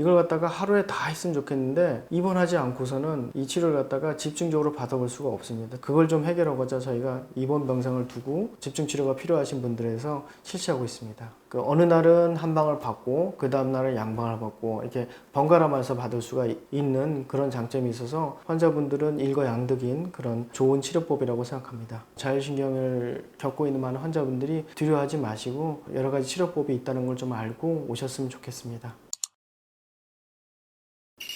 이걸 갖다가 하루에 다 했으면 좋겠는데 입원하지 않고서는 이 치료를 갖다가 집중적으로 받아볼 수가 없습니다. 그걸 좀 해결하고자 저희가 입원 병상을 두고 집중 치료가 필요하신 분들에서 실시하고 있습니다. 그 어느 날은 한 방을 받고 그 다음 날은 양방을 받고 이렇게 번갈아가면서 받을 수가 이- 있는 그런 장점이 있어서 환자분들은 일거양득인 그런 좋은 치료법이라고 생각합니다. 자율신경을 겪고 있는 많은 환자분들이 두려워하지 마시고 여러 가지 치료법이 있다는 걸 좀 알고 오셨으면 좋겠습니다.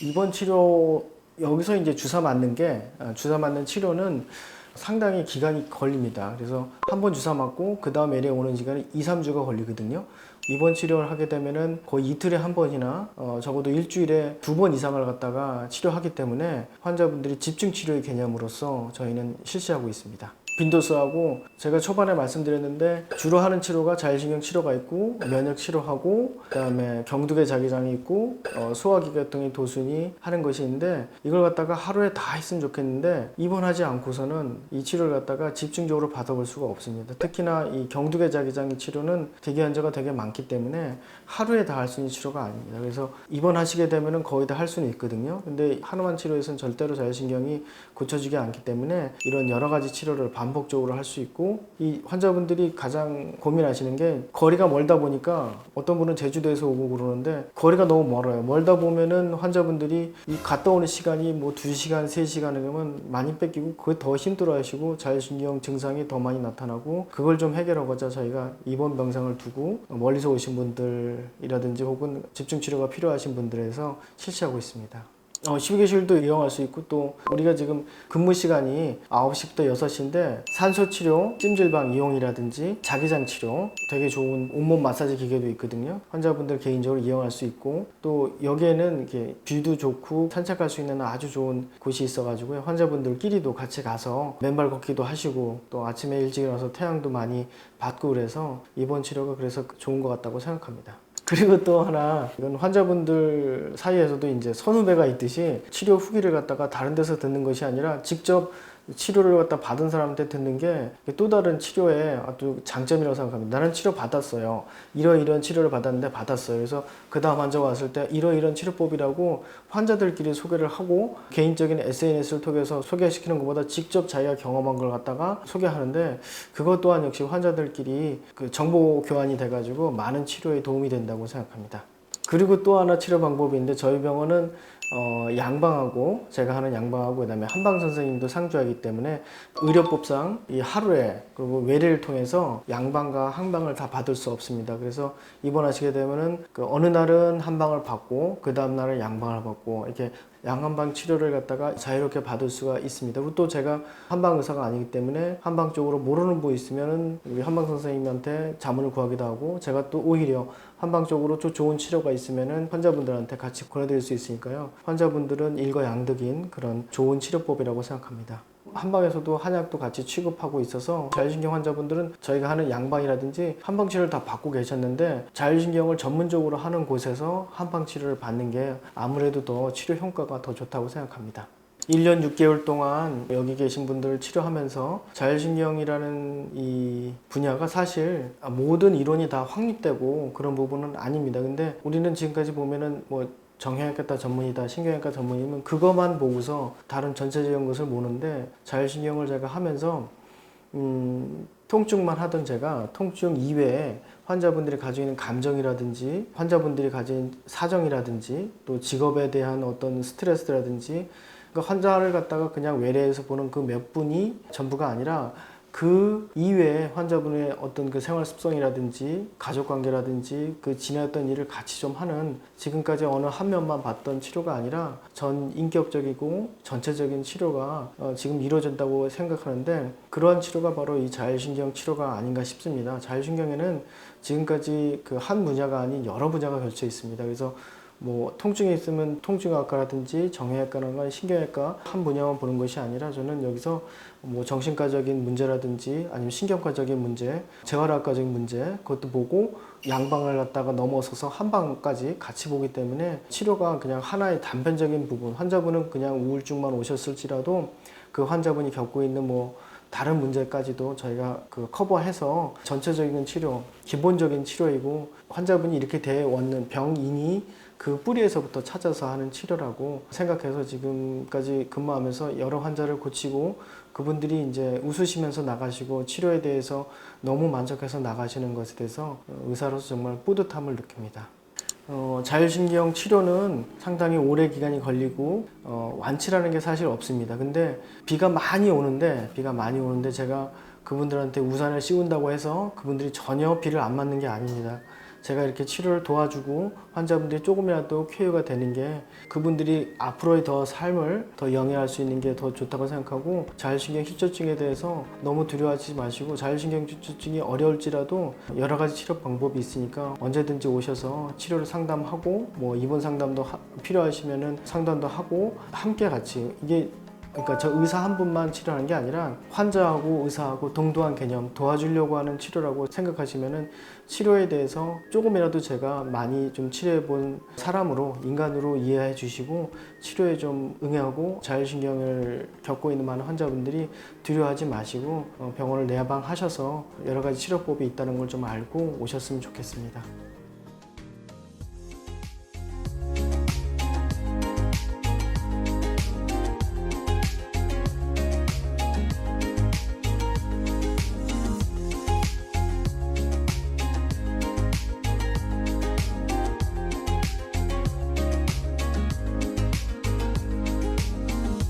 이번 치료 여기서 이제 주사 맞는 게 아, 주사 맞는 치료는 상당히 기간이 걸립니다. 그래서 한 번 주사 맞고 그 다음 LA 오는 시간이 2, 3주가 걸리거든요. 이번 치료를 하게 되면은 거의 이틀에 한 번이나 어, 적어도 일주일에 두 번 이상을 갖다가 치료하기 때문에 환자분들이 집중 치료의 개념으로서 저희는 실시하고 있습니다. 빈도수하고 제가 초반에 말씀드렸는데 주로 하는 치료가 자율신경 치료가 있고 면역 치료하고 그다음에 경두개 자기장이 있고 어, 소화기계통의 도순이 하는 것이 있는데 이걸 갖다가 하루에 다 했으면 좋겠는데 입원하지 않고서는 이 치료를 갖다가 집중적으로 받아볼 수가 없습니다. 특히나 이 경두개 자기장의 치료는 대기 환자가 되게 많기 때문에 하루에 다 할 수 있는 치료가 아닙니다. 그래서 입원하시게 되면은 거의 다 할 수는 있거든요. 근데 하루만 치료에서는 절대로 자율신경이 고쳐지지 않기 때문에 이런 여러 가지 치료를 반복적으로 할 수 있고 이 환자분들이 가장 고민하시는 게 거리가 멀다 보니까 어떤 분은 제주도에서 오고 그러는데 거리가 너무 멀어요. 멀다 보면은 환자분들이 이 갔다 오는 시간이 뭐 2시간, 3시간 그러면 많이 뺏기고 그게 더 힘들어 하시고 자율신경 증상이 더 많이 나타나고 그걸 좀 해결하고자 저희가 입원 병상을 두고 멀리서 오신 분들이라든지 혹은 집중 치료가 필요하신 분들에서 실시하고 있습니다. 어, 휴게실도 이용할 수 있고 또 우리가 지금 근무 시간이 9시부터 6시인데 산소 치료, 찜질방 이용이라든지 자기장 치료 되게 좋은 온몸 마사지 기계도 있거든요. 환자분들 개인적으로 이용할 수 있고 또 여기에는 이렇게 뷰도 좋고 산책할 수 있는 아주 좋은 곳이 있어 가지고요. 환자분들끼리도 같이 가서 맨발 걷기도 하시고 또 아침에 일찍 일어나서 태양도 많이 받고 그래서 이번 치료가 그래서 좋은 것 같다고 생각합니다. 그리고 또 하나 이건 환자분들 사이에서도 이제 선후배가 있듯이 치료 후기를 갖다가 다른 데서 듣는 것이 아니라 직접 치료를 갖다 받은 사람한테 듣는 게 또 다른 치료의 아주 장점이라고 생각합니다. 나는 치료 받았어요. 이러이러한 치료를 받았는데 받았어요. 그래서 그 다음 환자가 왔을 때 이러이러한 치료법이라고 환자들끼리 소개를 하고 개인적인 SNS를 통해서 소개시키는 것보다 직접 자기가 경험한 걸 갖다가 소개하는데 그것 또한 역시 환자들끼리 그 정보 교환이 돼가지고 많은 치료에 도움이 된다고 생각합니다. 그리고 또 하나 치료 방법이 있는데 저희 병원은 어, 양방하고 제가 하는 양방하고 그다음에 한방 선생님도 상주하기 때문에 의료법상 이 하루에 그리고 외래를 통해서 양방과 한방을 다 받을 수 없습니다. 그래서 입원하시게 되면은 그 어느 날은 한방을 받고 그 다음 날은 양방을 받고 이렇게 양한방 치료를 갖다가 자유롭게 받을 수가 있습니다. 그리고 또 제가 한방 의사가 아니기 때문에 한방 쪽으로 모르는 분 있으면은 우리 한방 선생님한테 자문을 구하기도 하고 제가 또 오히려 한방 쪽으로 좀 좋은 치료가 있으면은 환자분들한테 같이 보내드릴 수 있으니까요. 환자분들은 일거양득인 그런 좋은 치료법이라고 생각합니다. 한방에서도 한약도 같이 취급하고 있어서 자율신경 환자분들은 저희가 하는 양방이라든지 한방 치료를 다 받고 계셨는데 자율신경을 전문적으로 하는 곳에서 한방 치료를 받는 게 아무래도 더 치료 효과가 더 좋다고 생각합니다. 1년 6개월 동안 여기 계신 분들을 치료하면서 자율신경이라는 이 분야가 사실 모든 이론이 다 확립되고 그런 부분은 아닙니다. 근데 우리는 지금까지 보면은 뭐 정형외과 전문이다, 신경외과 전문이면 그것만 보고서 다른 전체적인 것을 모르는데 자율신경을 제가 하면서 음, 통증만 하던 제가 통증 이외에 환자분들이 가지고 있는 감정이라든지 환자분들이 가진 사정이라든지 또 직업에 대한 어떤 스트레스라든지 그 환자를 갖다가 그냥 외래에서 보는 그 몇 분이 전부가 아니라 그 이외에 환자분의 어떤 그 생활 습성이라든지 가족 관계라든지 그 지냈던 일을 같이 좀 하는 지금까지 어느 한 면만 봤던 치료가 아니라 전 인격적이고 전체적인 치료가 어, 지금 이루어진다고 생각하는데 그러한 치료가 바로 이 자율신경 치료가 아닌가 싶습니다. 자율신경에는 지금까지 그 한 분야가 아닌 여러 분야가 걸쳐 있습니다. 그래서 뭐 통증이 있으면 통증학과라든지 정형외과나 신경외과 한 분야만 보는 것이 아니라 저는 여기서 뭐 정신과적인 문제라든지 아니면 신경과적인 문제, 재활학과적인 문제 그것도 보고 양방을 갖다가 넘어서서 한방까지 같이 보기 때문에 치료가 그냥 하나의 단편적인 부분 환자분은 그냥 우울증만 오셨을지라도 그 환자분이 겪고 있는 뭐 다른 문제까지도 저희가 그 커버해서 전체적인 치료, 기본적인 치료이고 환자분이 이렇게 돼 왔는 병인이 그 뿌리에서부터 찾아서 하는 치료라고 생각해서 지금까지 근무하면서 여러 환자를 고치고 그분들이 이제 웃으시면서 나가시고 치료에 대해서 너무 만족해서 나가시는 것에 대해서 의사로서 정말 뿌듯함을 느낍니다. 어, 자율신경 치료는 상당히 오래 기간이 걸리고 어, 완치라는 게 사실 없습니다. 근데 비가 많이 오는데 비가 많이 오는데 제가 그분들한테 우산을 씌운다고 해서 그분들이 전혀 비를 안 맞는 게 아닙니다. 제가 이렇게 치료를 도와주고 환자분들이 조금이라도 쾌유가 되는 게 그분들이 앞으로의 더 삶을 더 영위할 수 있는 게 더 좋다고 생각하고 자율신경 희소증에 대해서 너무 두려워하지 마시고 자율신경 희소증이 어려울지라도 여러 가지 치료 방법이 있으니까 언제든지 오셔서 치료를 상담하고 뭐 입원 상담도 하- 필요하시면은 상담도 하고 함께 같이 이게 그러니까 저 의사 한 분만 치료하는 게 아니라 환자하고 의사하고 동등한 개념 도와주려고 하는 치료라고 생각하시면은 치료에 대해서 조금이라도 제가 많이 좀 치료해 본 사람으로 인간으로 이해해 주시고 치료에 좀 응하고 자율신경을 겪고 있는 많은 환자분들이 두려워하지 마시고 어, 병원을 내방하셔서 여러 가지 치료법이 있다는 걸 좀 알고 오셨으면 좋겠습니다.